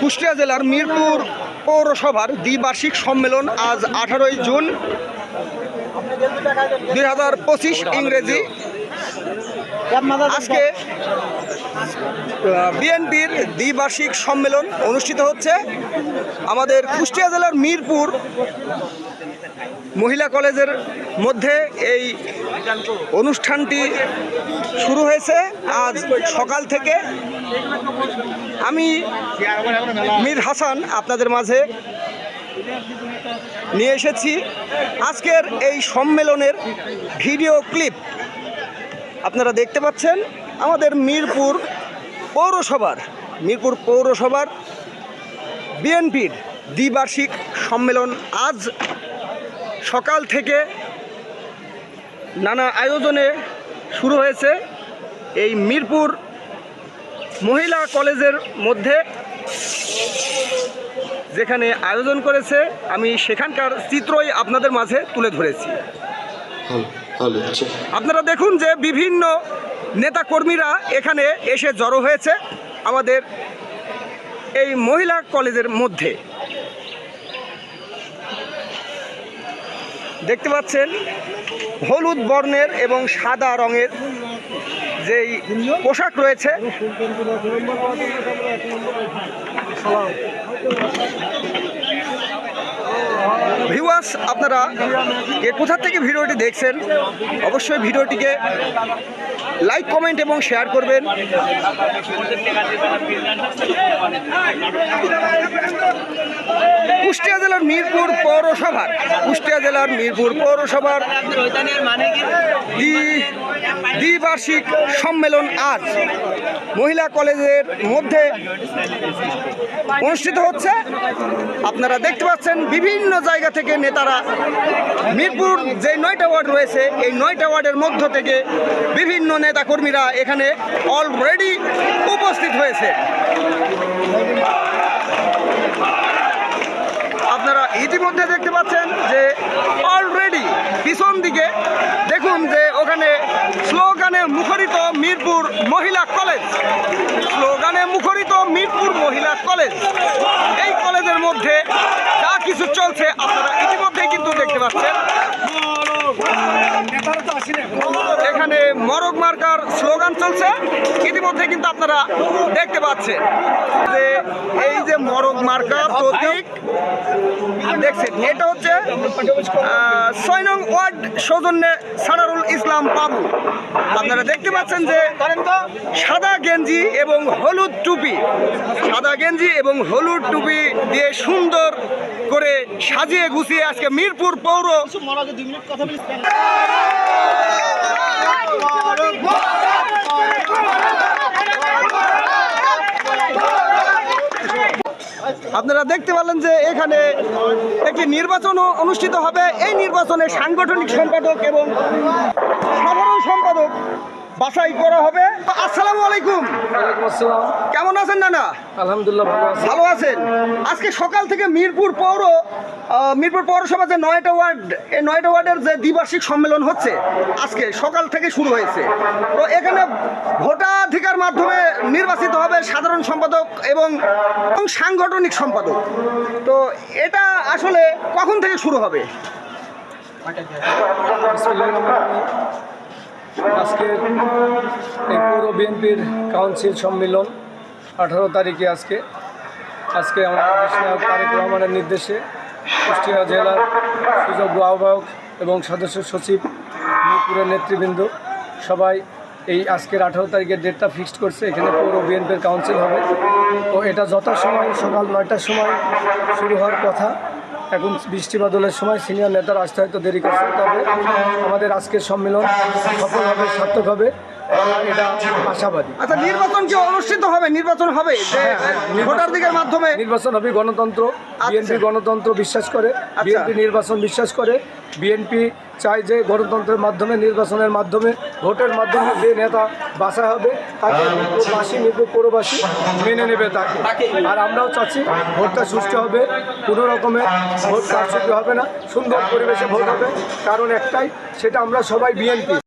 কুষ্টিয়া জেলার মিরপুর পৌরসভার দ্বিবার্ষিক সম্মেলন আজ আঠারোই জুন দুই হাজার পঁচিশ ইংরেজি। আজকে বিএনপির দ্বিবার্ষিক সম্মেলন অনুষ্ঠিত হচ্ছে। আমাদের কুষ্টিয়া জেলার মিরপুর মহিলা কলেজের মধ্যে এই অনুষ্ঠানটি শুরু হয়েছে। আজ সকাল থেকে আমি মীর হাসান আপনাদের মাঝে নিয়ে এসেছি। আজকের এই সম্মেলনের ভিডিও ক্লিপ। আপনারা দেখতে পাচ্ছেন আমাদের মিরপুর পৌরসভার মিরপুর পৌরসভার বিএনপির দ্বিবার্ষিক সম্মেলন আজ সকাল থেকে নানা আয়োজনে শুরু হয়েছে। এই মিরপুর মহিলা কলেজের মধ্যে যেখানে আয়োজন করেছে আমি সেখানকার চিত্রই আপনাদের মাঝে তুলে ধরেছি। ভালো আচ্ছা। আপনারা দেখুন যে বিভিন্ন নেতাকর্মীরা এখানে এসে জড়ো হয়েছে আমাদের এই মহিলা কলেজের মধ্যে। দেখতে পাচ্ছেন হলুদ বর্ণের এবং সাদা রঙের যেই পোশাক রয়েছে। ভিউয়ার্স আপনারা কে কোথা থেকে ভিডিওটি দেখছেন অবশ্যই ভিডিওটিকে লাইক কমেন্ট এবং শেয়ার করবেন। কুষ্টিয়া জেলার মিরপুর পৌরসভার, কুষ্টিয়া জেলার মিরপুর পৌরসভার দ্বি- দ্বিবার্ষিক সম্মেলন আজ। মহিলা কলেজের মধ্যে অনুষ্ঠিত হচ্ছে। আপনারা দেখতে পাচ্ছেন বিভিন্ন জায়গা থেকে নেতারা মিরপুর যে নয়টা ওয়ার্ড রয়েছে, এই নয়টা ওয়ার্ডের মধ্য থেকে বিভিন্ন নেতাকর্মীরা এখানে অলরেডি উপস্থিত হয়েছে। আপনারা ইতিমধ্যে দেখতে পাচ্ছেন যে অলরেডি পিছন দিকে দেখুন যে ওখানে স্লোগানে মুখরিত মিরপুর মহিলা কলেজ। স্লোগানে মুখরিত মিরপুর মহিলা কলেজ। এই কলেজের মধ্যে যা কিছু চলছে, আপনারা ইতিমধ্যেই কিন্তু দেখতে পাচ্ছেন। এখানে মার্কার স্লোগান চলছে, ইতিমধ্যে কিন্তু আপনারা দেখতে পাচ্ছেন। যে এই যে মরক মার্কা প্রতীক, দেখছেন, এটা হচ্ছে ছয় নং ওয়ার্ড সৌজন্যে সানারুল ইসলাম বাবু। আপনারা দেখতে পাচ্ছেন যে সাদা গেঞ্জি এবং হলুদ টুপি, সাদা গেঞ্জি এবং হলুদ টুপি দিয়ে সুন্দর করে সাজিয়ে গুছিয়ে আজকে মিরপুর পৌর আপনারা দেখতে পারলেন যে এখানে একটি নির্বাচনও অনুষ্ঠিত হবে। এই নির্বাচনে সাংগঠনিক সম্পাদক এবং সাধারণ সম্পাদক বাছাই করা হবে। আসসালামু আলাইকুম। কেমন আছেন নানা? আলহামদুলিল্লাহ ভালো আছি। ভালো আছেন? আজকে সকাল থেকে মিরপুর পৌর মিরপুর পৌরসভা যে নয়টা ওয়ার্ড এই নয়টা ওয়ার্ডের যে দ্বিবার্ষিক সম্মেলন হচ্ছে আজকে সকাল থেকে শুরু হয়েছে। তো এখানে ভোটাধিকার মাধ্যমে নির্বাচিত হবে সাধারণ সম্পাদক এবং সাংগঠনিক সম্পাদক। তো এটা আসলে কখন থেকে শুরু হবে। আজকে পৌর বিএনপির কাউন্সিল সম্মেলন, আঠারো তারিখে আজকে। আজকে আমাদের তারেক রহমানের নির্দেশে কুষ্টিয়া জেলার সুযোগ্য আহ্বায়ক এবং সদস্য সচিব মিরপুরের নেতৃবৃন্দ সবাই এই আজকের আঠারো তারিখের ডেটটা ফিক্সড করছে, এখানে পৌর বিএনপির কাউন্সিল হবে। তো এটা যথাসময় সকাল নয়টার সময় শুরু হওয়ার কথা। এখন বৃষ্টি বাদলের সময় সিনিয়র নেতারা আসতে হয়তো দেরি করছে। তবে আমাদের আজকের সম্মেলন সফল হবে সার্থক হবে। এটা আশাবাদী। আচ্ছা নির্বাচন কি অনুষ্ঠিত হবে? নির্বাচন হবে? যে ভোটাধিকার মাধ্যমে নির্বাচন হবে গণতন্ত্র বিএনপি গণতন্ত্র বিশ্বাস করে বিএনপি নির্বাচন বিশ্বাস করে বিএনপি চায় যে গণতন্ত্রের মাধ্যমে নির্বাচনের মাধ্যমে ভোটের মাধ্যমে যে নেতা বাছা হবে তাকে বাসী মিরপুর পৌরবাসী মেনে নেবে তাকে। আর আমরাও চাচ্ছি ভোটটা সুষ্ঠু হবে কোনো রকমের ভোট কারচুপি হবে না সুন্দর পরিবেশে ভোট হবে। কারণ একটাই সেটা আমরা সবাই বিএনপি।